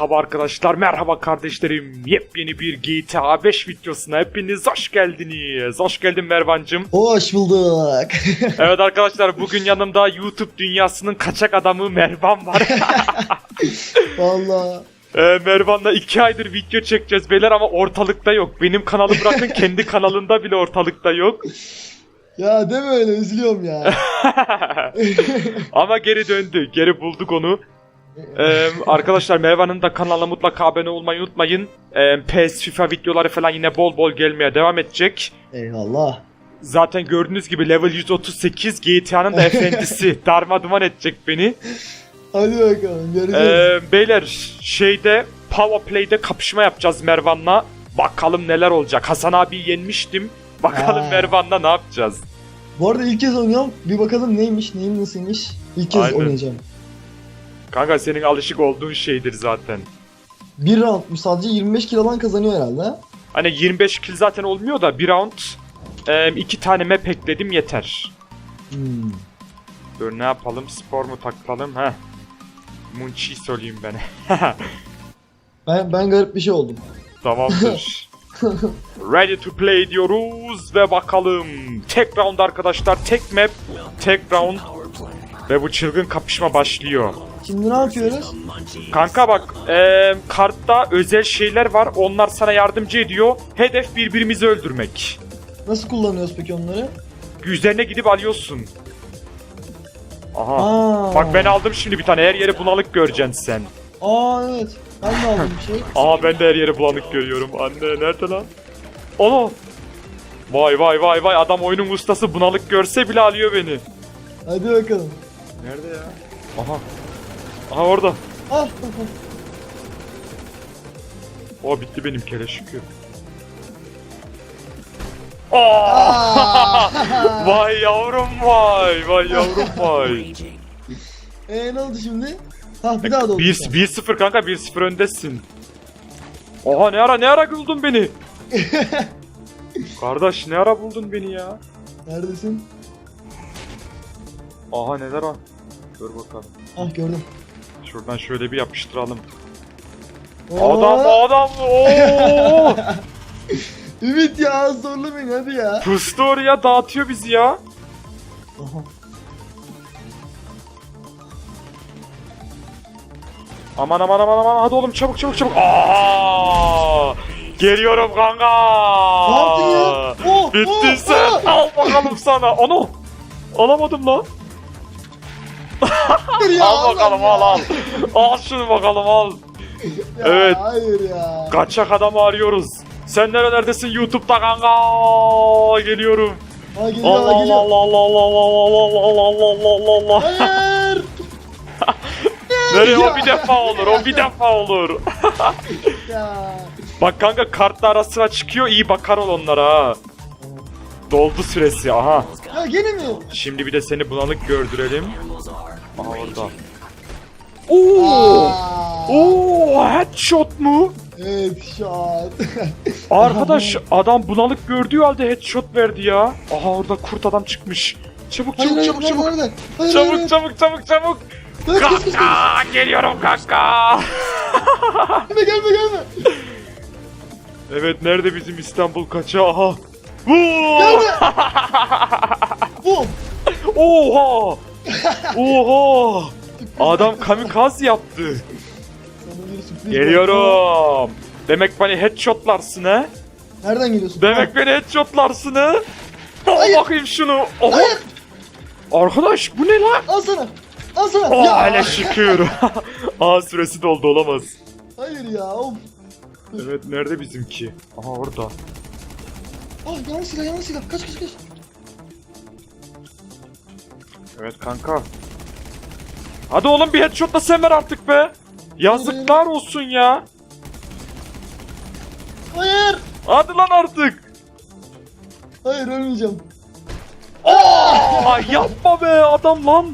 Merhaba arkadaşlar, merhaba kardeşlerim. Yepyeni bir GTA 5 videosuna hepiniz hoş geldiniz. Hoş geldin Mervancım. Hoş bulduk. Evet arkadaşlar bugün yanımda YouTube dünyasının kaçak adamı Mervan var. Valla. Ee, Mervan'la iki aydır video çekeceğiz beyler ama ortalıkta yok. Benim kanalı bırakın kendi kanalında bile ortalıkta yok. Ya deme öyle üzülüyorum ya. ama geri döndü. Geri bulduk onu. Ee, arkadaşlar Mervan'ın da kanalına mutlaka abone olmayı unutmayın. Ee, PES, FIFA videoları falan yine bol bol gelmeye devam edecek. Eyvallah. Zaten gördüğünüz gibi level 138 GTA'nın da efendisi darma edecek beni. Hadi bakalım göreceğiz. Ee, beyler şeyde Power Play'de kapışma yapacağız Mervan'la. Bakalım neler olacak. Hasan abi yenmiştim. Bakalım Ha. Mervan'la ne yapacağız. Bu arada ilk kez oynuyorum. Bir bakalım neymiş, neyin nasılmış. İlk kez Aynen. oynayacağım. Kanka senin alışık olduğun şeydir zaten. Bir roundmuş sadece 25 kilo falan kazanıyor herhalde. ha? Hani 25 kill zaten olmuyor da bir round e, iki tane map ekledim yeter. Hmm. Dur ne yapalım? Spor mu takalım? Heh. Munchi söyleyeyim ben. Ben, ben garip bir şey oldum. Tamamdır. Ready to play diyoruz ve bakalım. Tek round arkadaşlar, tek map, tek round. Ve bu çılgın kapışma başlıyor. Şimdi ne yapıyoruz? Kanka bak, eee, kartta özel şeyler var. Onlar sana yardımcı ediyor. Hedef birbirimizi öldürmek. Nasıl kullanıyoruz peki onları? Üzerine gidip alıyorsun. Aha. Aa. Bak ben aldım şimdi bir tane. Her yere bunalık göreceksin sen. Aa evet. Ben de aldım bir şey. Aha ben de her yere bulanık görüyorum. Anne nerede lan? Ana! Vay vay vay vay adam oyunun ustası bunalık görse bile alıyor beni. Hadi bakalım. Nerede ya? Aha. Aha orada. Ah. O bitti benim kere şükür. Aa! Aa. vay yavrum vay. Vay yavrum vay. Eee ne oldu şimdi? Ha bir daha doldu. 1-0 kanka 1-0 öndesin. Oha ne ara ne ara buldun beni? Kardeş ne ara buldun beni ya? Neredesin? Aha neler var? Dur bakalım. Ah gördüm. Şuradan şöyle bir yapıştıralım. Oo. Adam adam ooo! Ümit ya zorla beni hadi ya. Pustu oraya dağıtıyor bizi ya. Aha. Aman aman aman aman hadi oğlum çabuk çabuk çabuk. Aa! Geliyorum kanka. Ne yaptın ya? Oh, Bittin oh, sen. oh. Al bakalım sana. Onu. Alamadım lan. Ya, al bakalım al al. Al şunu bakalım al. ya. Evet. Hayır ya. Kaçak adamı arıyoruz. Sen nerelerdesin YouTube'da kanka? Geliyorum. Ha geliyor Allah ha Allah geliyor. Allah Allah Allah Allah Allah Allah Allah Allah Allah. Hayır. Nereye o bir defa olur, o bir defa olur. Bak kanka kartla ara sıra çıkıyor, iyi bakar ol onlara ha. Doldu süresi, aha. Ya gene mi? Şimdi bir de seni bunalık gördürelim. Aha orada. Oo! Aa. Oo, headshot mu? Evet şat. Arkadaş adam bunalık gördüğü halde headshot verdi ya. Aha orada kurt adam çıkmış. Çabuk Hayır, çabuk hayır, çabuk nerede, çabuk. nerede? Hayır, Çabuk hayır, çabuk çabuk çabuk. hayır. Kaç, kaç, kaç, kaç. Kanka geliyorum kanka. Gelme gelme gelme. Evet nerede bizim İstanbul kaça? Aha. Bum. Oha! Oha! Adam kamikaze yaptı. Geliyorum. Demek beni headshotlarsın he? Nereden geliyorsun? Demek beni headshotlarsın he? Al bakayım şunu. Oha! Hayır. Arkadaş bu ne lan? Al sana. Al sana. Oh, ya. hele şükür. Aa süresi doldu olamaz. Hayır ya. Of. Evet nerede bizimki? Aha orada. Ah yanlış silah yanlış silah. Kaç kaç kaç. Evet kanka. Hadi oğlum bir headshotla sen ver artık be. Yazıklar olsun ya. Hayır. Hadi lan artık. Hayır ölmeyeceğim. Ay yapma be adam lan.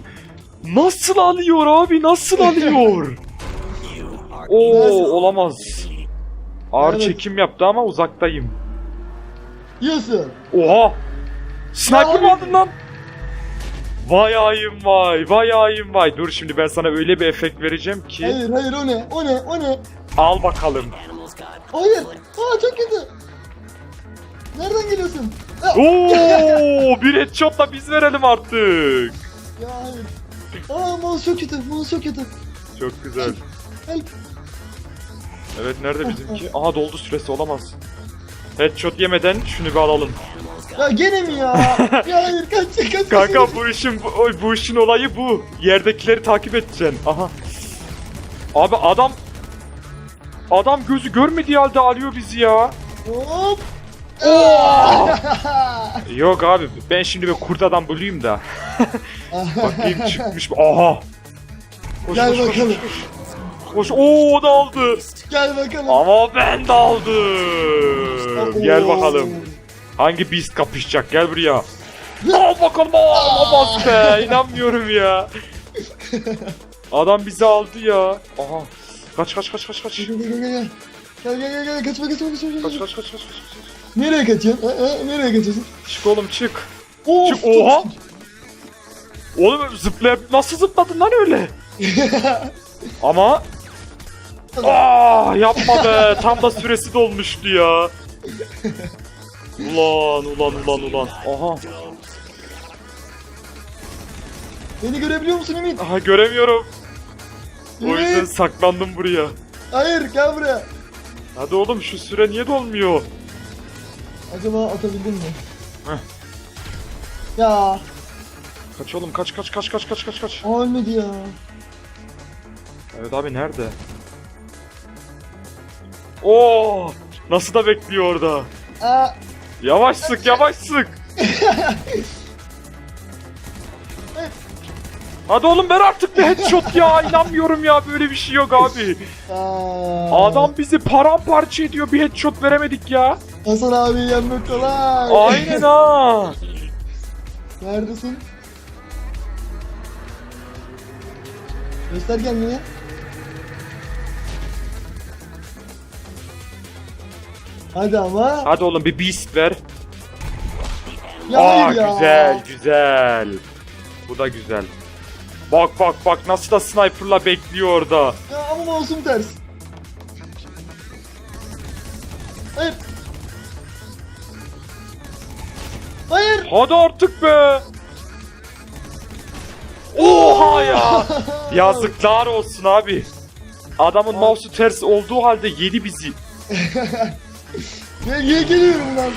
Nasıl alıyor abi nasıl alıyor? Oo olamaz. Ağır Evet. çekim yaptı ama uzaktayım. Yiyorsun. Oha! Sniper mı aldın lan? Vay ayım vay, vay ayım vay. Dur şimdi ben sana öyle bir efekt vereceğim ki. Hayır hayır o ne? O ne? O ne? Al bakalım. Hayır. Aa çok kötü. Nereden geliyorsun? Oo, bir headshot'la biz verelim artık. Ya hayır. Aa mouse çok kötü. Mouse çok kötü. Çok güzel. Help. Evet nerede bizimki? Aha doldu süresi olamaz. Headshot yemeden şunu bir alalım. Ya gene mi ya? ya hayır kaç kaç. Kanka bu işin bu, bu işin olayı bu. Yerdekileri takip edeceksin. Aha. Abi adam Adam gözü görmediği halde alıyor bizi ya. Hop. Yok abi ben şimdi bir kurt adam bulayım da. Bakayım çıkmış mı? Aha. Koş, Gel koş, koş, bakalım. Koş. Oo o da aldı. Gel bakalım. Ama ben de aldım. Gel bakalım. Hangi beast kapışacak? Gel buraya. Al bakalım. Olamaz be. İnanmıyorum ya. Adam bizi aldı ya. Aha. Kaç kaç kaç kaç kaç. Gel gel gel gel. Gel gel gel kaçma kaçma kaçma. Kaç kaç kaç kaç kaç. kaç. Nereye kaçıyorsun? Ha, ha, nereye kaçıyorsun? Çık oğlum çık. Of, Çık oha. Oğlum zıplayıp nasıl zıpladın lan öyle? Ama Aa yapma be. Tam da süresi dolmuştu ya. Ulan ulan ulan ulan. Aha. Beni görebiliyor musun Ümit? Aha göremiyorum. O yüzden saklandım buraya. Hayır gel buraya. Hadi oğlum şu süre niye dolmuyor? Acaba atabildin mi? Heh. Ya Kaç oğlum kaç kaç kaç kaç kaç kaç kaç. ölmedi ya. Evet abi nerede? Oo! Nasıl da bekliyor orada? Aa, Yavaş sık yavaş sık. Hadi oğlum ver artık bir headshot ya inanmıyorum ya böyle bir şey yok abi. aa. Adam bizi paramparça ediyor bir headshot veremedik ya. Hasan abi yenmek kolay. Aynen ha. Neredesin? Göster kendini. Hadi ama. Hadi oğlum bir beast ver. Ya Aa ya. güzel güzel. Bu da güzel. Bak bak bak nasıl da sniperla bekliyor orada. Ya ama mouse'um ters. Hayır. Hayır. Hadi artık be. Oha ya. Yazıklar olsun abi. Adamın mouse'u ters olduğu halde yedi bizi. Ya niye geliyorum lan?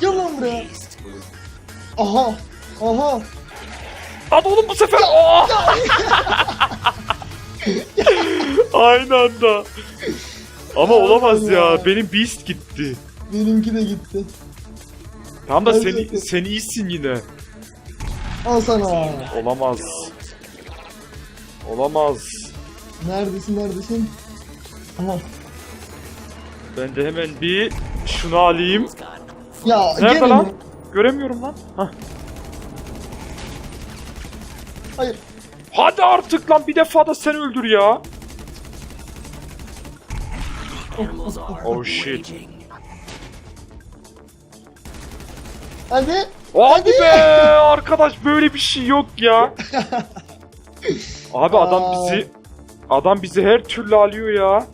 Gel lan buraya. Aha. Aha. Hadi oğlum bu sefer. Aa! Aynı anda. Ama olamaz ya. Allah. Benim beast gitti. Benimki de gitti. Tam da Hadi sen, bakalım. sen iyisin yine. Al sana. Olamaz. Olamaz. Neredesin neredesin? Aha. Ben de hemen bir şunu alayım. Ya Nerede lan? mi? Göremiyorum lan. Hah. Hayır. Hadi artık lan bir defa da sen öldür ya. Oh shit. Hadi. Hadi be arkadaş böyle bir şey yok ya. Abi adam bizi adam bizi her türlü alıyor ya.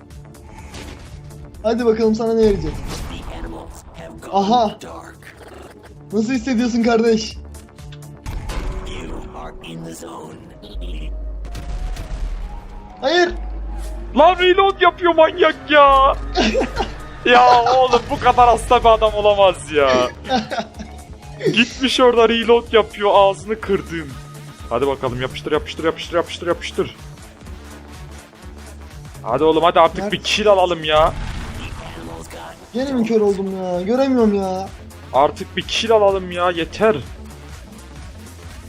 Hadi bakalım sana ne verecek. Aha. Nasıl hissediyorsun kardeş? Hayır. Lan reload yapıyor manyak ya. ya oğlum bu kadar hasta bir adam olamaz ya. Gitmiş orada reload yapıyor ağzını kırdım. Hadi bakalım yapıştır yapıştır yapıştır yapıştır yapıştır. Hadi oğlum hadi artık bir kill alalım ya. Gene mi kör oldum ya? Göremiyorum ya. Artık bir kill alalım ya yeter.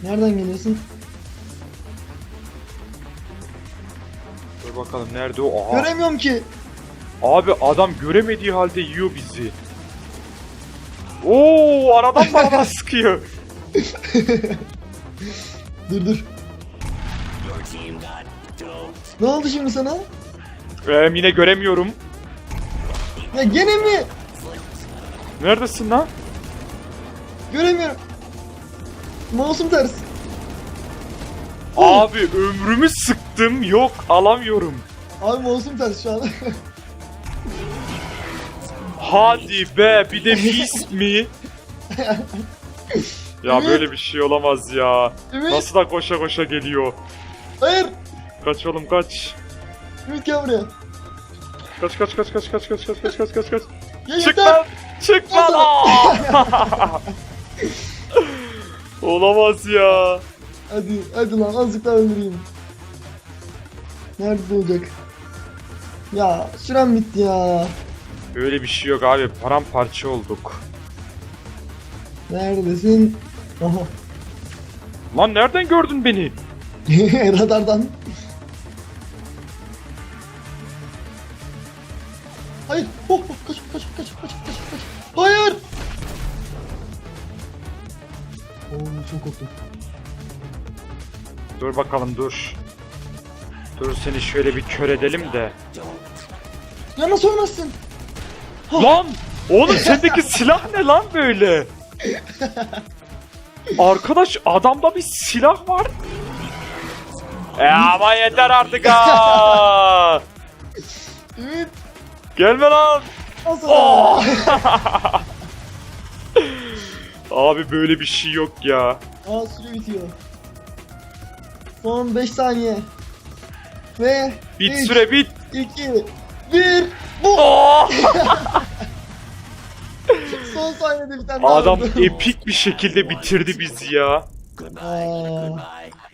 Nereden geliyorsun? Dur bakalım nerede o? Aha. Göremiyorum ki. Abi adam göremediği halde yiyor bizi. Oo aradan bana sıkıyor. Dur dur. Ne oldu şimdi sana? Ee, yine göremiyorum. Ya gene mi? Neredesin lan? Göremiyorum. Mouse'um ters. Abi ömrümü sıktım yok alamıyorum. Abi mouse'um ters şu an. Hadi be bir de mis mi? Ya böyle bir şey olamaz ya. Ümit. Nasıl da koşa koşa geliyor. Hayır. Kaç oğlum kaç. Ümit gel buraya. Kaç kaç kaç kaç kaç kaç kaç kaç kaç kaç kaç. Ya Çık yeter. lan! Çık lan! Aa! Olamaz ya. Hadi hadi lan azıcık daha öldüreyim. Nerede olacak? Ya sürem bitti ya. Öyle bir şey yok abi. Paramparça olduk. Neredesin? Aha. Lan nereden gördün beni? Radardan. Hayır. Oh, oh, kaç, kaç, kaç, kaç, kaç, kaç. Hayır. Oo, çok korktum. Dur bakalım dur. Dur seni şöyle bir kör edelim de. Ya nasıl ölmezsin? Lan! Oğlum sendeki silah ne lan böyle? Arkadaş adamda bir silah var. E ama yeter artık ha. Gelme lan. Oh! Abi böyle bir şey yok ya. Aa süre bitiyor. Son 5 saniye. Ve Bit üç, süre bit. 2 1 Bu Oh! son saniyede bir tane daha Adam oldu. epik bir şekilde bitirdi bizi ya. Aa.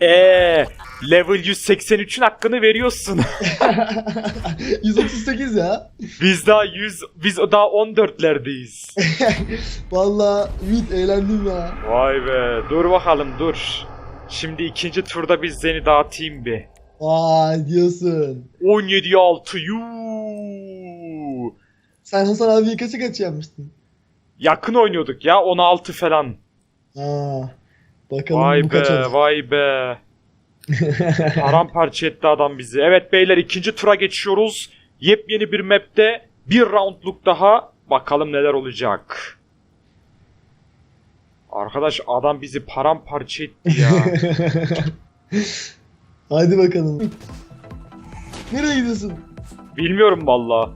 Eee level 183'ün hakkını veriyorsun. 138 ya. biz daha 100 biz daha 14'lerdeyiz. Valla Ümit eğlendim ya. Vay be dur bakalım dur. Şimdi ikinci turda biz seni dağıtayım bir. Vay diyorsun. 17'ye 6 yuu. Sen Hasan abiye kaça kaç yapmıştın? Yakın oynuyorduk ya 16 falan. Aa. Bakalım Vay bu kaç be olacak. vay be. Paramparça etti adam bizi. Evet beyler ikinci tura geçiyoruz. Yepyeni bir map'te bir roundluk daha. Bakalım neler olacak. Arkadaş adam bizi paramparça etti ya. Hadi bakalım. Nereye gidiyorsun? Bilmiyorum valla.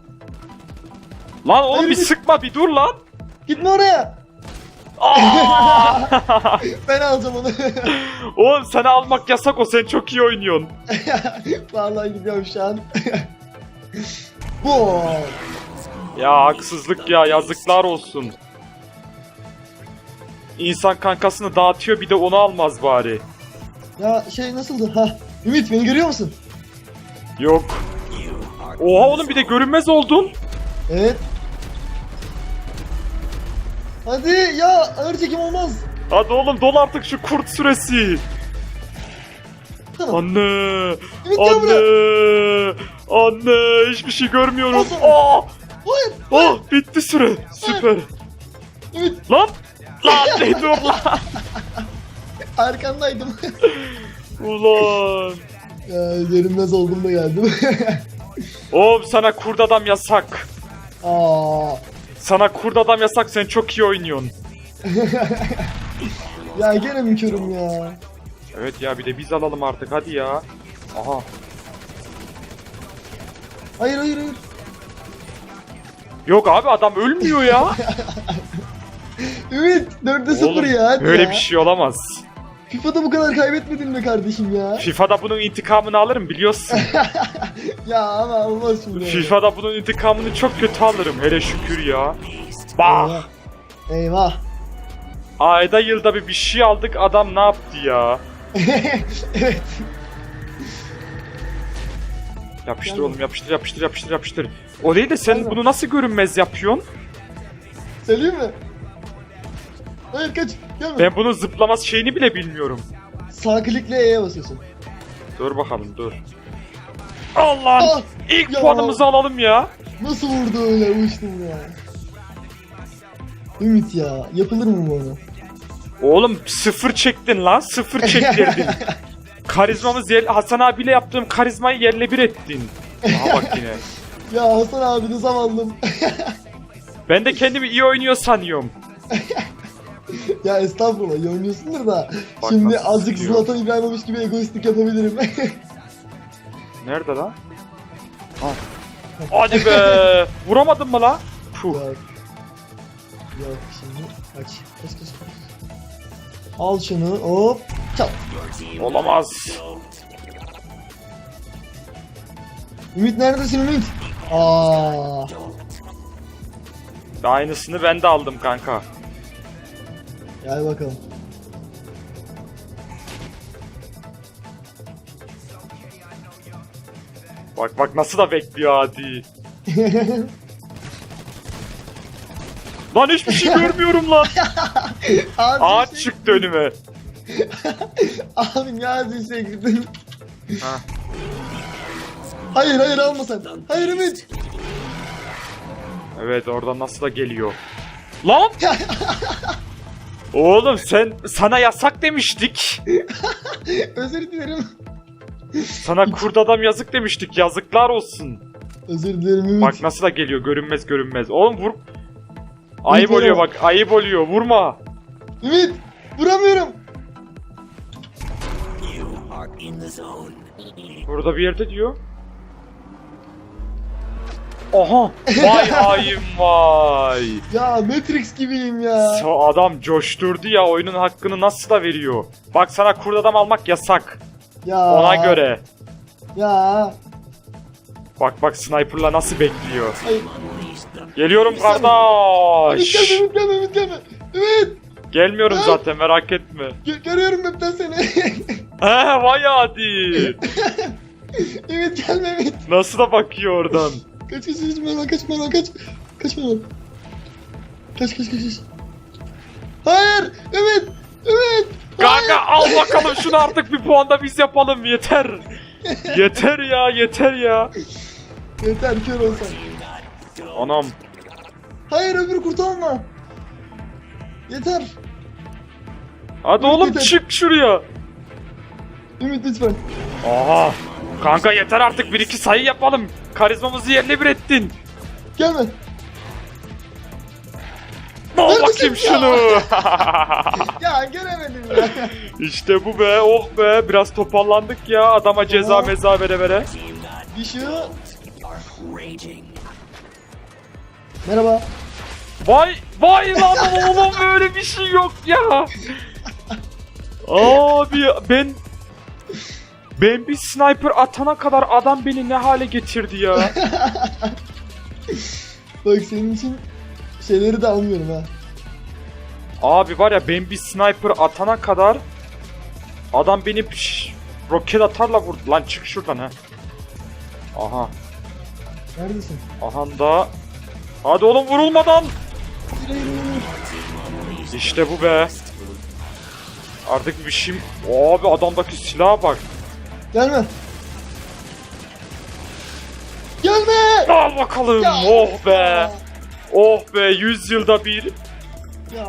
Lan oğlum Hayır, bir bir- sıkma bir dur lan. Gitme oraya. Ben alacağım onu. oğlum sana almak yasak o sen çok iyi oynuyorsun. Vallahi gidiyorum şu an. Bu. Ya haksızlık ya yazıklar olsun. İnsan kankasını dağıtıyor bir de onu almaz bari. Ya şey nasıldı? Ha. Ümit beni görüyor musun? Yok. Oha oğlum bir de görünmez oldun. Evet. Hadi ya ağır çekim olmaz. Hadi oğlum dol artık şu kurt süresi. Tamam. Anne. Gel Anne. buraya. Anne hiçbir şey görmüyorum. Olsun. Aa! Hayır. Oh bitti süre. Süper. Ümit Lan. Lan ne dur lan. arkandaydım. Ulan. ya yerimez oldum da geldim. Oğlum sana kurt adam yasak. Aa. Sana kurt adam yasak sen çok iyi oynuyorsun. Ya gene mi körüm ya? Evet ya bir de biz alalım artık hadi ya. Aha. Hayır hayır hayır. Yok abi adam ölmüyor ya. Ümit 4'e 0 Oğlum, ya hadi Böyle ya. bir şey olamaz. FIFA'da bu kadar kaybetmedin mi kardeşim ya? FIFA'da bunun intikamını alırım biliyorsun. ya ama olmaz şimdi. FIFA'da bunun intikamını çok kötü alırım hele şükür ya. Bak Eyvah. Eyvah. ayda yılda bir bir şey aldık adam ne yaptı ya. evet. Yapıştır Gel. oğlum yapıştır yapıştır yapıştır yapıştır. O değil de sen Gel. bunu nasıl görünmez yapıyorsun? Söyleyeyim mi? Hayır kaç. Gelme. Ben bunun zıplaması şeyini bile bilmiyorum. Sağ klikle E'ye basıyorsun. Dur bakalım dur. Allah! Ah! İlk Ya. puanımızı alalım ya. Nasıl vurdu öyle uçtum ya. Ümit ya. Yapılır mı bu? Oğlum sıfır çektin lan sıfır çektirdin. Karizmamız yer, Hasan abiyle yaptığım karizmayı yerle bir ettin. Aha bak yine. Ya Hasan abi de zavallım. Ben de kendimi iyi oynuyor sanıyorum. ya estağfurullah iyi oynuyorsundur da. Bak Şimdi nasıl azıcık sıkıyor. Zlatan İbrahimovic gibi egoistlik yapabilirim. Nerede lan? Ha. Hadi be! Vuramadın mı la? Puh. Yok. Yok şimdi kaç. Kaç kaç kaç. Al şunu hop. Çal. Olamaz. Ümit neredesin Ümit? Aa. Aynısını ben de aldım kanka. Gel bakalım. Bak bak nasıl da bekliyor hadi. Lan hiçbir şey görmüyorum lan. Abi Ağaç şey- çıktı önüme. Abi ne ağzıysa girdin. Ha. Hayır hayır alma sen. Hayır Ümit. Evet oradan nasıl da geliyor. Lan! Oğlum sen sana yasak demiştik. Özür dilerim. Sana kurt adam yazık demiştik. Yazıklar olsun. Özür dilerim Ümit. Bak nasıl da geliyor görünmez görünmez. Oğlum vur. Ayıp Ümit, oluyor bak ayıp oluyor vurma. Ümit vuramıyorum. Burada bir yerde diyor. Aha vay hain vay. Ya Matrix gibiyim ya. Sa- adam coşturdu ya oyunun hakkını nasıl da veriyor. Bak sana kurt adam almak yasak. Ya. Ona göre. Ya. Bak bak sniperla nasıl bekliyor. Hayır. Geliyorum Ümit gelme kardeş. Ümit gelme Ümit gelme. Ümit. Gelmiyorum Ay. zaten merak etme. Gö- görüyorum map'ten seni. He vay hadi. Ümit gelme Ümit. Nasıl da bakıyor oradan. Kaç kaç kaç Mervan kaç Mervan kaç. Kaç Mervan. Kaç kaç kaç kaç. Hayır Ümit. Ümit. Kanka al bakalım şunu artık bir puan da biz yapalım yeter. Yeter ya yeter ya. Yeter kör olsan. Anam Hayır öbürü kurtarma. Yeter. hadi oğlum Yeter. çık şuraya. Ümit lütfen. Aha. Kanka yeter artık bir iki sayı yapalım. Karizmamızı yerle bir ettin. Gelme. Al Neredesin bakayım ya? şunu. Ya göremedim ya. işte bu be oh be biraz toparlandık ya adama ceza Aa. meza vere vere. Şey Merhaba. Vay vay lan oğlum böyle bir şey yok ya. Abi ben ben bir sniper atana kadar adam beni ne hale getirdi ya. Bak senin için şeyleri de almıyorum ha. Abi var ya ben bir sniper atana kadar adam beni piş, roket atarla vurdu. Lan çık şuradan ha. Aha. Neredesin? Aha da. Hadi oğlum vurulmadan. İşte bu be. Artık bir şey... Abi adamdaki silaha bak. Gelme. Gelme. Al bakalım. Ya, oh be. Oh be 100 yılda bir. ya.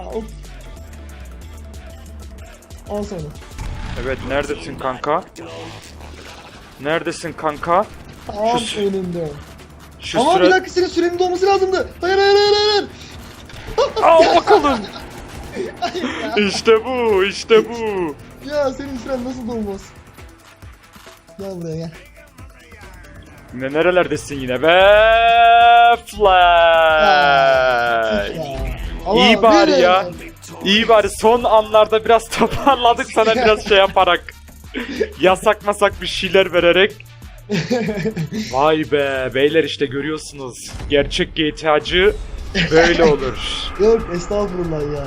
Al sana. Evet neredesin kanka? Neredesin kanka? Tam Şu- önünde. Şu Ama süre... bir dakika senin sürenin dolması lazımdı. Hayır hayır hayır hayır. Al bakalım. İşte bu, işte bu. ya senin süren nasıl dolmaz? Gel buraya gel. Ne nerelerdesin yine be? Flash. Ya. İyi bari ya. İyi bari son anlarda biraz toparladık sana biraz şey yaparak. Yasak masak bir şeyler vererek. Vay be beyler işte görüyorsunuz. Gerçek GTA'cı böyle olur. Yok estağfurullah ya.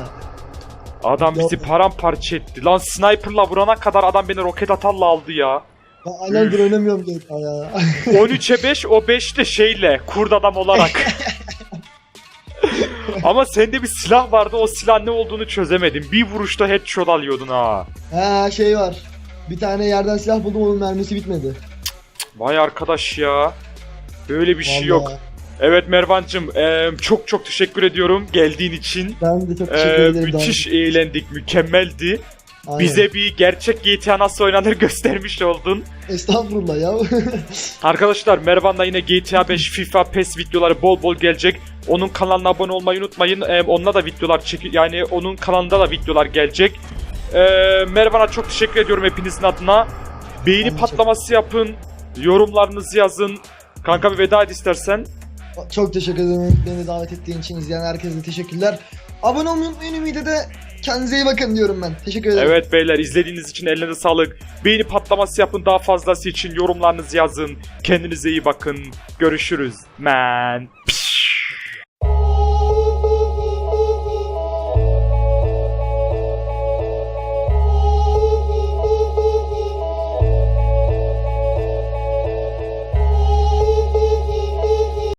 Adam bizi paramparça etti. Lan sniperla vurana kadar adam beni roket atarla aldı ya. Ben aylardır oynamıyorum GTA ya. 13'e 5 o 5 de şeyle kurd adam olarak. Ama sende bir silah vardı o silah ne olduğunu çözemedim. Bir vuruşta headshot alıyordun ha. ha şey var. Bir tane yerden silah buldum onun mermisi bitmedi. Vay arkadaş ya. Böyle bir şey Vallahi. yok. Evet Mervancım eee, çok çok teşekkür ediyorum geldiğin için. Ben de çok teşekkür Eee, ederim. müthiş eğlendik, mükemmeldi. Aynen. Bize bir gerçek GTA nasıl oynanır göstermiş oldun. Estağfurullah ya. Arkadaşlar Mervan'la yine GTA 5, FIFA, PES videoları bol bol gelecek. Onun kanalına abone olmayı unutmayın. Ee, onunla da videolar çek yani onun kanalında da videolar gelecek. Ee, Mervan'a çok teşekkür ediyorum hepinizin adına. Beğeni de patlaması yapın. Yorumlarınızı yazın. Kanka bir veda et istersen. Çok teşekkür ederim beni davet ettiğin için izleyen herkese teşekkürler. Abone olmayı unutmayın Ümit'e de kendinize iyi bakın diyorum ben. Teşekkür ederim. Evet beyler izlediğiniz için ellerine sağlık. Beğeni patlaması yapın daha fazlası için yorumlarınızı yazın. Kendinize iyi bakın. Görüşürüz. Man. Piş.